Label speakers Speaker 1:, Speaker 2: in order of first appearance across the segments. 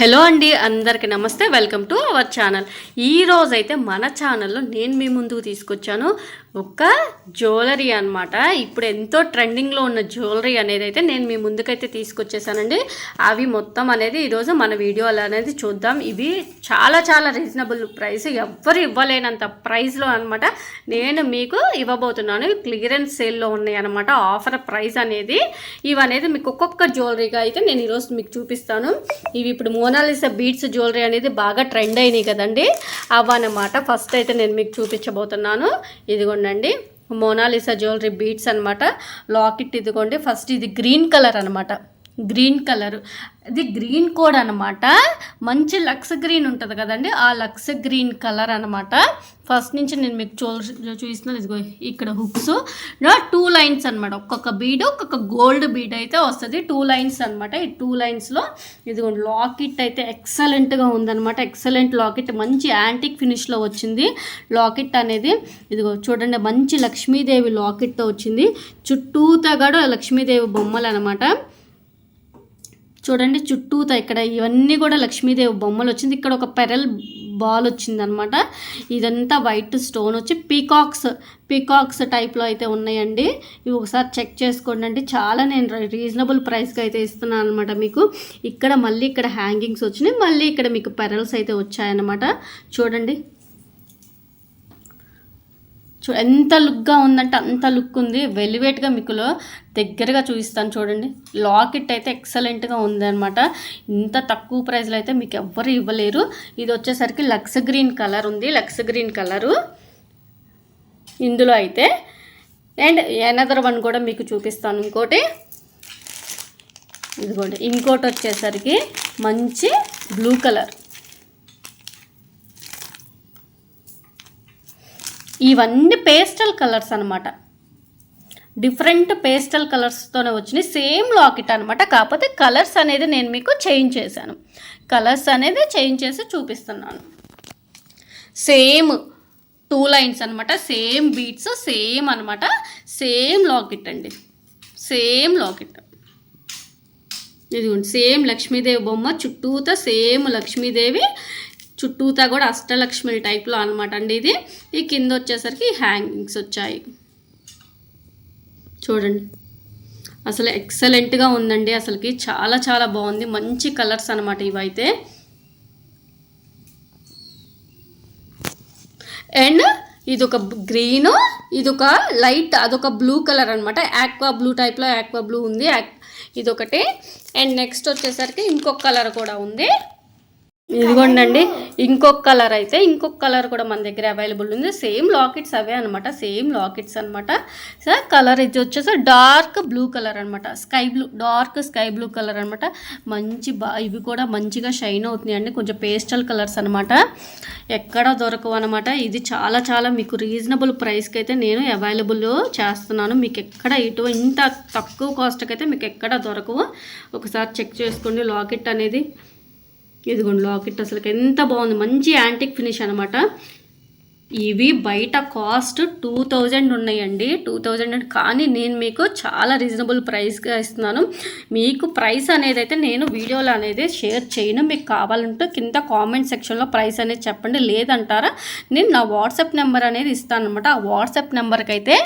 Speaker 1: Hello అండి అందరికీ నమస్తే వెల్కమ్ టు అవర్ ఛానల్. ఈ అయితే మన ఛానల్లో నేను మీ ముందుకు తీసుకొచ్చాను ఒక జ్యువెలరీ అనమాట ఇప్పుడు ఎంతో ట్రెండింగ్లో ఉన్న జ్యువెలరీ అనేది అయితే నేను మీ ముందుకైతే తీసుకొచ్చేసానండి. అవి మొత్తం అనేది ఈరోజు మన వీడియోలో అనేది చూద్దాం. ఇవి చాలా చాలా రీజనబుల్ ప్రైస్. ఎవ్వరు ఇవ్వలేనంత ప్రైస్లో అనమాట నేను మీకు ఇవ్వబోతున్నాను. క్లియరెన్స్ సేల్లో ఉన్నాయి అనమాట ఆఫర్ ప్రైస్ అనేది. ఇవి అనేది మీకు ఒక్కొక్క జ్యువెలరీగా అయితే నేను ఈరోజు మీకు చూపిస్తాను. ఇవి ఇప్పుడు మోనాలిసా బీడ్స్ జ్యువెలరీ అనేది బాగా ట్రెండ్ అయినాయి కదండి. అవన్నమాట. ఫస్ట్ అయితే నేను మీకు చూపించబోతున్నాను. ఇదిగోండి మోనాలిసా జ్యువెలరీ బీడ్స్ అనమాట లాకెట్ ఇదిగోండి. ఫస్ట్ ఇది గ్రీన్ కలర్ అనమాట గ్రీన్ కలర్. ఇది గ్రీన్ కోడ్ అనమాట మంచి లక్స్ గ్రీన్ ఉంటుంది కదండి ఆ లక్స్ గ్రీన్ కలర్ అనమాట ఫస్ట్ నుంచి నేను మీకు చూ చూపిస్తున్నాను ఇదిగో ఇక్కడ హుక్స్. టూ లైన్స్ అనమాట ఒక్కొక్క బీడ్ ఒక్కొక్క గోల్డ్ బీడ్ అయితే వస్తుంది. టూ లైన్స్ అనమాట ఈ టూ లైన్స్లో ఇదిగో లాకెట్ అయితే ఎక్సలెంట్గా ఉందన్నమాట. Excellent locket. మంచి యాంటిక్ ఫినిష్లో వచ్చింది. లాకెట్ అనేది ఇదిగో చూడండి మంచి లక్ష్మీదేవి లాకెట్తో వచ్చింది. చుట్టూతా కూడా లక్ష్మీదేవి బొమ్మలు అనమాట చూడండి చుట్టూతో ఇక్కడ ఇవన్నీ కూడా లక్ష్మీదేవి బొమ్మలు వచ్చింది. ఇక్కడ ఒక పెరల్ బాల్ వచ్చింది అనమాట ఇదంతా వైట్ స్టోన్ వచ్చి పీకాక్స్ పీకాక్స్ టైప్లో అయితే ఉన్నాయండి. ఇవి ఒకసారి చెక్ చేసుకోండి అండి. చాలా నేను రీజనబుల్ ప్రైస్కి అయితే ఇస్తున్నాను అనమాట మీకు. ఇక్కడ మళ్ళీ ఇక్కడ హ్యాంగింగ్స్ వచ్చినాయి. మళ్ళీ ఇక్కడ మీకు పెరల్స్ అయితే వచ్చాయన్నమాట. చూడండి చూ ఎంత లుక్గా ఉందంటే అంత లుక్ ఉంది. వెలివేట్గా మీకులో దగ్గరగా చూపిస్తాను చూడండి. లాకెట్ అయితే ఎక్సలెంట్గా ఉందన్నమాట. ఇంత తక్కువ ప్రైస్లో అయితే మీకు ఎవ్వరు ఇవ్వలేరు. ఇది వచ్చేసరికి లక్స్ గ్రీన్ కలర్ ఉంది. లక్స్ గ్రీన్ కలరు ఇందులో అయితే. అండ్ ఎనదర్ వన్ కూడా మీకు చూపిస్తాను ఇంకోటి. ఇదిగోండి. ఇంకోటి వచ్చేసరికి మంచి బ్లూ కలర్. ఇవన్నీ పేస్టల్ కలర్స్ అనమాట డిఫరెంట్ పేస్టల్ కలర్స్తోనే వచ్చినాయి. సేమ్ లాకెట్ అనమాట కాకపోతే కలర్స్ అనేది నేను మీకు చేంజ్ చేశాను. కలర్స్ అనేది చేంజ్ చేసి చూపిస్తున్నాను. సేమ్ టూ లైన్స్ అనమాట సేమ్ బీట్స్ సేమ్ అనమాట సేమ్ లాకెట్ అండి. Same locket. ఇదిగోండి. సేమ్ లక్ష్మీదేవి బొమ్మ చుట్టూతా సేమ్ లక్ష్మీదేవి చుట్టూతా కూడా అష్టలక్ష్మి టైప్లో అనమాట అండి ఇది. ఈ కింద వచ్చేసరికి హ్యాంగింగ్స్ వచ్చాయి. చూడండి. అసలు ఎక్సలెంట్గా ఉందండి అసలుకి. చాలా చాలా బాగుంది. మంచి కలర్స్ అనమాట ఇవైతే. అండ్ ఇది ఒక గ్రీన్ ఇది ఒక లైట్ అదొక బ్లూ కలర్ అనమాట యాక్వా బ్లూ టైప్లో యాక్వా బ్లూ ఉంది. ఇదొకటి. అండ్ నెక్స్ట్ వచ్చేసరికి ఇంకొక కలర్ కూడా ఉంది. ఇదిగోండి ఇంకొక కలర్ అయితే ఇంకొక కలర్ కూడా మన దగ్గర అవైలబుల్ ఉంది. సేమ్ లాకెట్స్ అవే అనమాట సేమ్ లాకెట్స్ అనమాట సార్ కలర్ ఇది వచ్చేసి డార్క్ బ్లూ కలర్ అనమాట sky blue dark sky blue colour అనమాట మంచి బా ఇవి కూడా మంచిగా షైన్ అవుతున్నాయి అండి కొంచెం పేస్టల్ కలర్స్ అనమాట ఎక్కడ దొరకవు అనమాట ఇది చాలా చాలా మీకు రీజనబుల్ ప్రైస్కి అయితే నేను అవైలబుల్ చేస్తున్నాను. మీకు ఎక్కడ ఇటు ఇంత తక్కువ కాస్ట్కి అయితే మీకు ఎక్కడ దొరకవు. ఒకసారి చెక్ చేసుకోండి లాకెట్ అనేది. ఇదిగోండి లాకెట్ అసలు ఎంత బాగుంది. మంచి యాంటిక్ ఫినిష్ అనమాట ఇవి బయట కాస్ట్ టూ థౌజండ్ ఉన్నాయండి. టూ థౌజండ్ కానీ నేను మీకు చాలా రీజనబుల్ ప్రైస్గా ఇస్తున్నాను. మీకు ప్రైస్ అనేది అయితే నేను వీడియోలో అనేది షేర్ చేయను. మీకు కావాలంటే కింద కామెంట్ సెక్షన్లో ప్రైస్ అనేది చెప్పండి. లేదంటారా నేను నా వాట్సాప్ నెంబర్ అనేది ఇస్తాను అనమాట ఆ వాట్సాప్ నెంబర్కి అయితే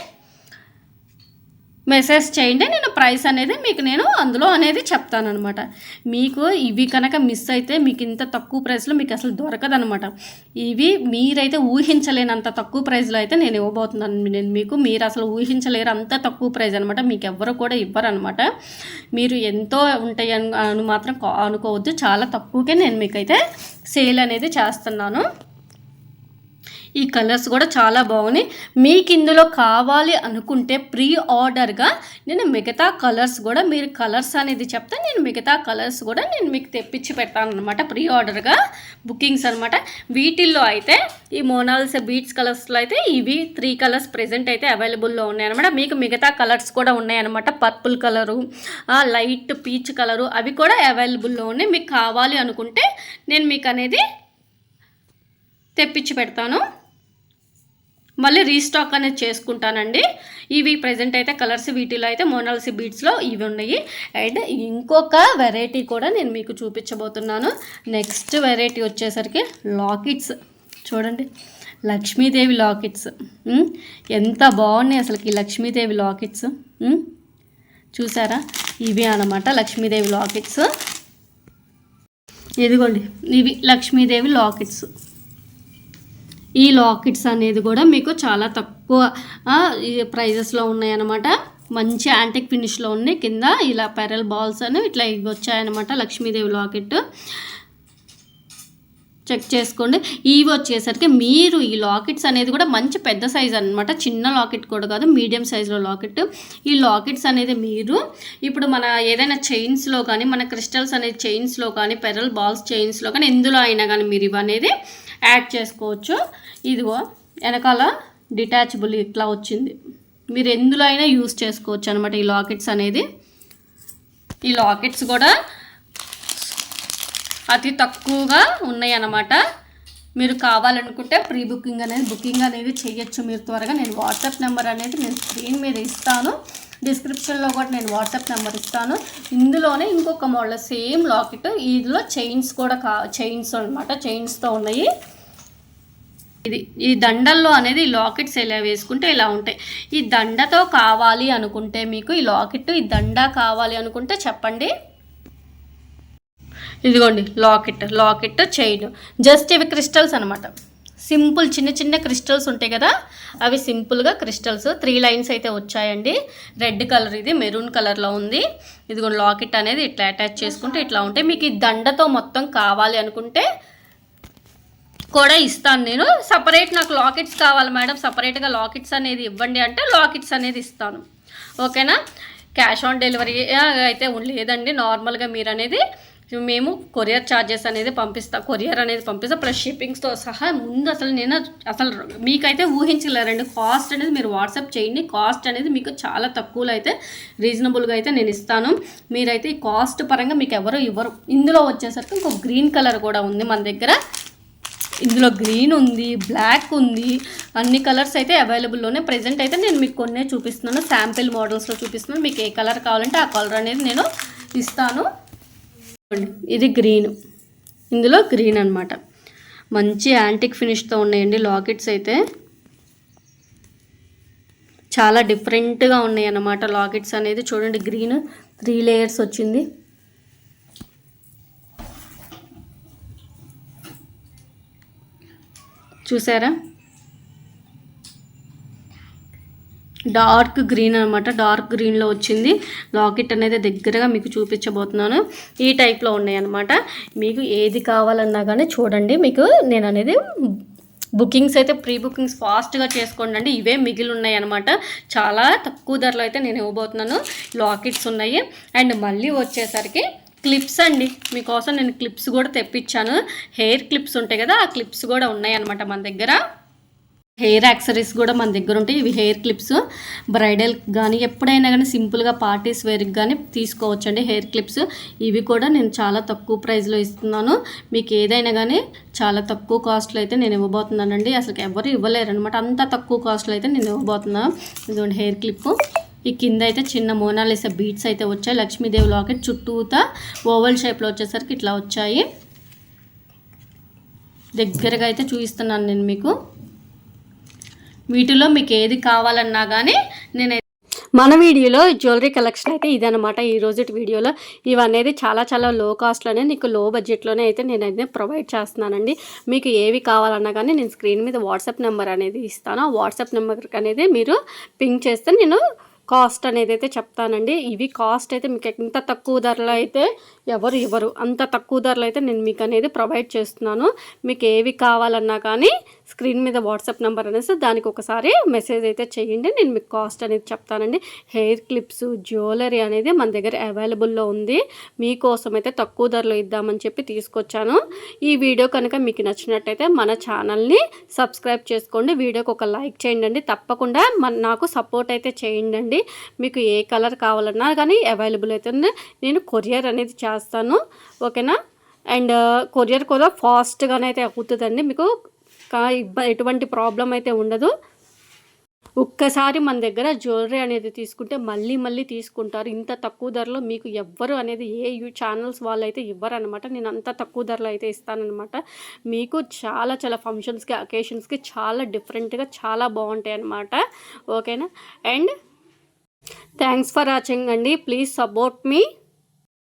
Speaker 1: మెసేజ్ చేయండి నేను ప్రైస్ అనేది మీకు నేను అందులో అనేది చెప్తానమాట మీకు ఇవి కనుక మిస్ అయితే మీకు ఇంత తక్కువ ప్రైస్లో మీకు అసలు దొరకదనమాట. ఇవి మీరైతే ఊహించలేనంత తక్కువ ప్రైస్లో అయితే నేను ఇవ్వబోతున్నాను. నేను మీకు మీరు అసలు ఊహించలేరు అంత తక్కువ ప్రైస్ అనమాట. మీకు ఎవ్వరు కూడా ఇవ్వరనమాట. మీరు ఎంతో ఉంటాయి అని మాత్రం అనుకోవద్దు. చాలా తక్కువకే నేను మీకైతే సేల్ అనేది చేస్తున్నాను. ఈ కలర్స్ కూడా చాలా బాగున్నాయి. మీకు ఇందులో కావాలి అనుకుంటే ప్రీ ఆర్డర్గా నేను మిగతా కలర్స్ కూడా మీరు కలర్స్ అనేది చెప్తే నేను మిగతా కలర్స్ కూడా నేను మీకు తెప్పించి పెట్టాను అనమాట ప్రీ ఆర్డర్గా బుకింగ్స్ అనమాట వీటిల్లో అయితే ఈ మోనాల్స్ బీట్స్ కలర్స్లో అయితే ఇవి త్రీ కలర్స్ ప్రెజెంట్ అయితే అవైలబుల్లో ఉన్నాయన్నమాట మీకు మిగతా కలర్స్ కూడా ఉన్నాయన్నమాట purple colour light peach colour అవి కూడా అవైలబుల్లో ఉన్నాయి. మీకు కావాలి అనుకుంటే నేను మీకు అనేది తెప్పించి పెడతాను. మళ్ళీ రీస్టాక్ అనేది చేసుకుంటానండి. ఇవి ప్రజెంట్ అయితే కలర్స్ వీటిలో అయితే మోనాల్సి బీడ్స్లో ఇవి ఉన్నాయి. అండ్ ఇంకొక వెరైటీ కూడా నేను మీకు చూపించబోతున్నాను. నెక్స్ట్ వెరైటీ వచ్చేసరికి లాకెట్స్ చూడండి లక్ష్మీదేవి లాకెట్స్ ఎంత బాగున్నాయి అసలుకి లక్ష్మీదేవి లాకెట్స్ చూసారా? ఇవి అన్నమాట లక్ష్మీదేవి లాకెట్స్ ఇదిగోండి ఇవి లక్ష్మీదేవి లాకెట్స్ ఈ లాకెట్స్ అనేది కూడా మీకు చాలా తక్కువ ప్రైజెస్లో ఉన్నాయన్నమాట. మంచి యాంటిక్ ఫినిష్లో ఉన్నాయి. కింద ఇలా పెరల్ బాల్స్ అని ఇట్లా ఇవి వచ్చాయన్నమాట. లక్ష్మీదేవి లాకెట్ చెక్ చేసుకోండి. ఇవి వచ్చేసరికి మీరు ఈ లాకెట్స్ అనేది కూడా మంచి పెద్ద సైజ్ అనమాట చిన్న లాకెట్ కూడా కాదు మీడియం సైజులో లాకెట్. ఈ లాకెట్స్ అనేది మీరు ఇప్పుడు మన ఏదైనా చైన్స్లో కానీ మన క్రిస్టల్స్ అనేది చైన్స్లో కానీ పెరల్ బాల్స్ చైన్స్లో కానీ ఎందులో అయినా కానీ మీరు ఇవి అనేది యాడ్ చేసుకోవచ్చు. ఇదిగో వెనకాల డిటాచబుల్ ఇట్లా వచ్చింది. మీరు ఎందులో అయినా యూస్ చేసుకోవచ్చు అనమాట ఈ లాకెట్స్ అనేది. ఈ లాకెట్స్ కూడా అతి తక్కువగా ఉన్నాయి అన్నమాట మీరు కావాలనుకుంటే ప్రీ బుకింగ్ అనేది బుకింగ్ అనేది చేయొచ్చు. మీరు త్వరగా నేను వాట్సాప్ నెంబర్ అనేది నేను స్క్రీన్ మీద ఇస్తాను. డిస్క్రిప్షన్లో కూడా నేను వాట్సాప్ నెంబర్ ఇస్తాను. ఇందులోనే ఇంకొక మోడల్ సేమ్ లాకెట్. ఇందులో చైన్స్ కూడా కా చైన్స్ అనమాట చైన్స్తో ఉన్నాయి. ఇది ఈ దండల్లో అనేది ఈ లాకెట్స్ ఇలా వేసుకుంటే ఇలా ఉంటాయి. ఈ దండతో కావాలి అనుకుంటే మీకు ఈ లాకెట్ ఈ దండ కావాలి అనుకుంటే చెప్పండి. ఇదిగోండి లాకెట్ లాకెట్ చైన్ జస్ట్ ఇవి క్రిస్టల్స్ అనమాట సింపుల్ చిన్న చిన్న క్రిస్టల్స్ ఉంటాయి కదా అవి సింపుల్గా క్రిస్టల్స్ త్రీ లైన్స్ అయితే వచ్చాయండి. రెడ్ కలర్ ఇది మెరూన్ కలర్లో ఉంది. ఇదిగోండి లాకెట్ అనేది ఇట్లా అటాచ్ చేసుకుంటే ఇట్లా ఉంటాయి. మీకు ఈ దండతో మొత్తం కావాలి అనుకుంటే కూడా ఇస్తాను నేను. సపరేట్ నాకు లాకెట్స్ కావాలి మేడం. సపరేట్గా లాకెట్స్ అనేది ఇవ్వండి అంటే లాకెట్స్ అనేది ఇస్తాను. ఓకేనా క్యాష్ ఆన్ డెలివరీ అయితే లేదండి. నార్మల్గా మీరు అనేది మేము కొరియర్ ఛార్జెస్ అనేది పంపిస్తా కొరియర్ అనేది పంపిస్తా ప్లస్ షిప్పింగ్స్తో సహా ముందు అసలు నేను అసలు మీకైతే ఊహించలేరండి కాస్ట్ అనేది మీరు వాట్సాప్ చేయండి. కాస్ట్ అనేది మీకు చాలా తక్కువలో అయితే రీజనబుల్గా అయితే నేను ఇస్తాను. మీరైతే ఈ కాస్ట్ పరంగా మీకు ఎవరు ఇవ్వరు. ఇందులో వచ్చేసరికి ఇంకో గ్రీన్ కలర్ కూడా ఉంది మన దగ్గర. ఇందులో గ్రీన్ ఉంది బ్లాక్ ఉంది. అన్ని కలర్స్ అయితే అవైలబుల్లోనే ప్రజెంట్ అయితే నేను మీకు కొన్నే చూపిస్తున్నాను. శాంపిల్ మోడల్స్లో చూపిస్తున్నాను. మీకు ఏ కలర్ కావాలంటే ఆ కలర్ అనేది నేను ఇస్తాను. ఇది గ్రీన్. ఇందులో గ్రీన్ అన్నమాట. మంచి యాంటిక్ ఫినిష్తో ఉన్నాయండి లాకెట్స్ అయితే. చాలా డిఫరెంట్గా ఉన్నాయి అన్నమాట లాకెట్స్ అనేది. చూడండి గ్రీన్ త్రీ లేయర్స్ వచ్చింది. చూసారా? డార్క్ గ్రీన్ అనమాట డార్క్ గ్రీన్లో వచ్చింది. లాకెట్ అనేది దగ్గరగా మీకు చూపించబోతున్నాను. ఈ టైప్లో ఉన్నాయన్నమాట మీకు ఏది కావాలన్నా కానీ చూడండి. మీకు నేను అనేది బుకింగ్స్ అయితే ప్రీ బుకింగ్స్ ఫాస్ట్గా చేసుకోండి అండి. ఇవే మిగిలి ఉన్నాయి అనమాట చాలా తక్కువ ధరలో అయితే నేను ఇవ్వబోతున్నాను. లాకెట్స్ ఉన్నాయి. అండ్ మళ్ళీ వచ్చేసరికి క్లిప్స్ అండి. మీకోసం నేను క్లిప్స్ కూడా తెప్పించాను. హెయిర్ క్లిప్స్ ఉంటాయి కదా ఆ క్లిప్స్ కూడా ఉన్నాయి అనమాట మన దగ్గర. హెయిర్ యాక్సరీస్ కూడా మన దగ్గర ఉంటాయి. ఇవి హెయిర్ క్లిప్స్. బ్రైడల్ కానీ ఎప్పుడైనా కానీ సింపుల్గా పార్టీస్ వేర్కి కానీ తీసుకోవచ్చు అండి హెయిర్ క్లిప్స్. ఇవి కూడా నేను చాలా తక్కువ ప్రైస్లో ఇస్తున్నాను. మీకు ఏదైనా కానీ చాలా తక్కువ కాస్ట్లో అయితే నేను ఇవ్వబోతున్నానండి. అసలు ఎవరు ఇవ్వలేరు అనమాట అంత తక్కువ కాస్ట్లో అయితే నేను ఇవ్వబోతున్నాను ఇదిగోండి హెయిర్ క్లిప్. ఈ కింద అయితే చిన్న మోనాలిసా బీట్స్ అయితే వచ్చాయి. లక్ష్మీదేవి లాకెట్ చుట్టూతా ఓవల్ షేప్లో వచ్చేసరికి ఇట్లా వచ్చాయి. దగ్గరగా అయితే చూపిస్తున్నాను నేను మీకు. వీటిలో మీకు ఏది కావాలన్నా కానీ నేను మన వీడియోలో జ్యువెలరీ కలెక్షన్ అయితే ఇదనమాట ఈ రోజు వీడియోలో ఇవనేది చాలా చాలా లో కాస్ట్లోనే నీకు లో బడ్జెట్లోనే అయితే నేనైతే ప్రొవైడ్ చేస్తున్నానండి. మీకు ఏవి కావాలన్నా కానీ నేను స్క్రీన్ మీద వాట్సాప్ నెంబర్ అనేది ఇస్తాను. ఆ వాట్సాప్ నెంబర్కి అనేది మీరు పింక్ చేస్తే నేను కాస్ట్ అనేది అయితే చెప్తానండి. ఇవి కాస్ట్ అయితే మీకు ఎంత తక్కువ ధరలో అయితే ఎవరు ఇవ్వరు. అంత తక్కువ ధరలో అయితే నేను మీకు అనేది ప్రొవైడ్ చేస్తున్నాను. మీకు ఏవి కావాలన్నా కానీ స్క్రీన్ మీద వాట్సాప్ నెంబర్ అనేసి దానికి ఒకసారి మెసేజ్ అయితే చేయండి. నేను మీకు కాస్ట్ అనేది చెప్తానండి. హెయిర్ క్లిప్స్ జ్యువెలరీ అనేది మన దగ్గర అవైలబుల్లో ఉంది. మీకోసం అయితే తక్కువ ధరలో ఇద్దామని చెప్పి తీసుకొచ్చాను. ఈ వీడియో కనుక మీకు నచ్చినట్టయితే మన ఛానల్ని సబ్స్క్రైబ్ చేసుకోండి. వీడియోకి ఒక లైక్ చేయండి తప్పకుండా మన నాకు సపోర్ట్ అయితే చేయండి మీకు ఏ కలర్ కావాలన్నా కానీ అవైలబుల్ అయితే ఉంది. నేను కొరియర్ అనేది చేస్తాను. ఓకేనా? అండ్ కొరియర్ కూడా ఫాస్ట్గానే అయితే అవుతుందండి. మీకు ఇబ్బ ఎటువంటి ప్రాబ్లం అయితే ఉండదు. ఒక్కసారి మన దగ్గర జ్యువెలరీ అనేది తీసుకుంటే మళ్ళీ మళ్ళీ తీసుకుంటారు. ఇంత తక్కువ ధరలో మీకు ఎవ్వరు అనేది ఏ యూ ఛానల్స్ వాళ్ళు అయితే ఇవ్వరు అనమాట నేను అంత తక్కువ ధరలో అయితే ఇస్తానమాట మీకు చాలా చాలా ఫంక్షన్స్కి అకేషన్స్కి చాలా డిఫరెంట్గా చాలా బాగుంటాయి అన్నమాట ఓకేనా? అండ్ థ్యాంక్స్ ఫర్ వాచింగ్ అండి. Please support me.